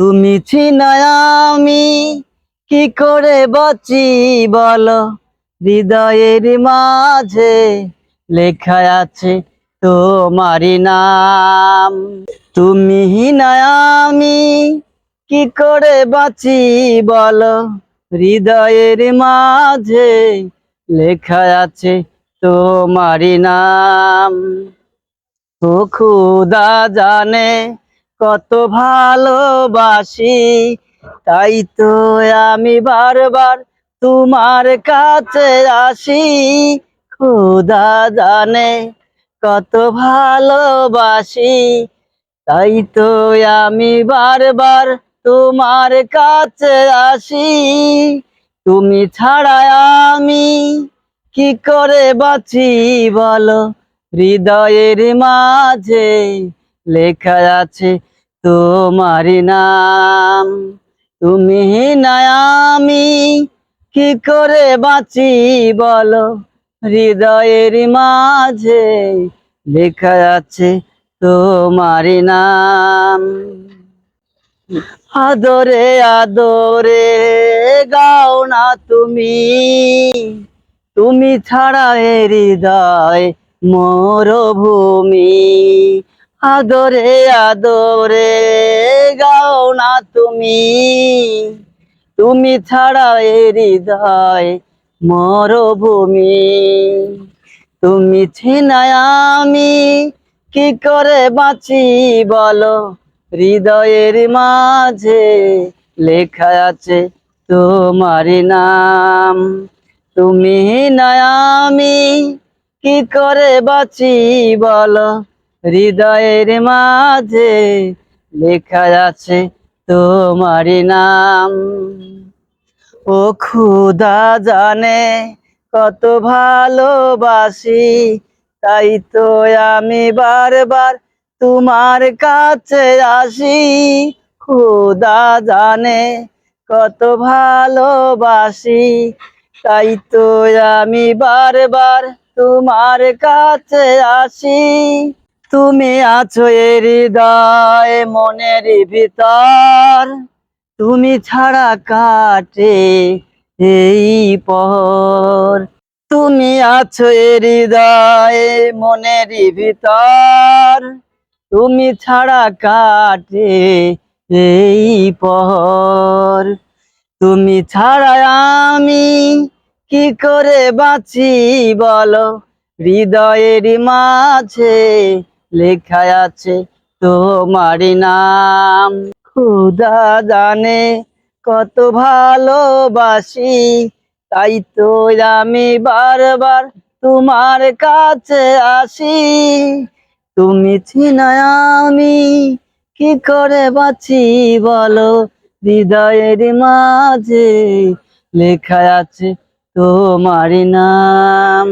তুমি আমি, কি করে বাঁচি বলো? হৃদয়ের মাঝে লেখা আছে তোমারই নাম। তুমি আমি, কি করে বাঁচি বলো? হৃদয়ের মাঝে লেখা আছে তোমারই নাম। ও খুদা জানে কত ভালোবাসি, তাই তো আমি বারবার তোমার কাছে আসি। খুদা জানে কত ভালোবাসি, তাই তো আমি বারবার তোমার কাছে আসি। তুমি ছাড়া আমি কি করে বাঁচি বলো? হৃদয়ের মাঝে লেখা আছে তোমার নাম, তুমি আমি, কি করে বাঁচি বলো? হৃদয়ের মাঝে লেখা আছে তোমার নাম। আদরে আদরে গাও না তুমি। তুমি ছাড়া হৃদয় মরভূমি। আদরে আদরে গাও না তুমি। তুমি ছাড়া হৃদয় মরভূমি। তুমি ছিনায় আমি, কি করে বাঁচি বলো? হৃদয়ের মাঝে লেখা আছে তোমার নাম। তুমি না আমি, কি করে বাঁচি বলো? হৃদয়ের মাঝে লেখা আছে তোমার নাম। ও খুদা জানে কত ভালোবাসি, তাই তো আমি বারবার তোমার কাছে আসি। খুদা জানে কত ভালোবাসি, তাই তো আমি বারবার তোমার কাছে আসি। তুমি আছো হৃদয় মনের ভিতর। তুমি ছাড়া কাটে এই পর। তুমি আছো হৃদয় মনের ভিতর। তুমি ছাড়া কাটে এই পর। তুমি ছাড়া আমি কি করে বাঁচি বলো? হৃদয়ের মাঝে লেখা আছে তোমার নাম। খুদা জানে কত ভালোবাসি, তাই তো আমি বারবার তোমার কাছে আসি। তুমি ছিনায় আমি কি করে বাঁচি বলো? হৃদয়ের মাঝে লেখা আছে তোমার নাম।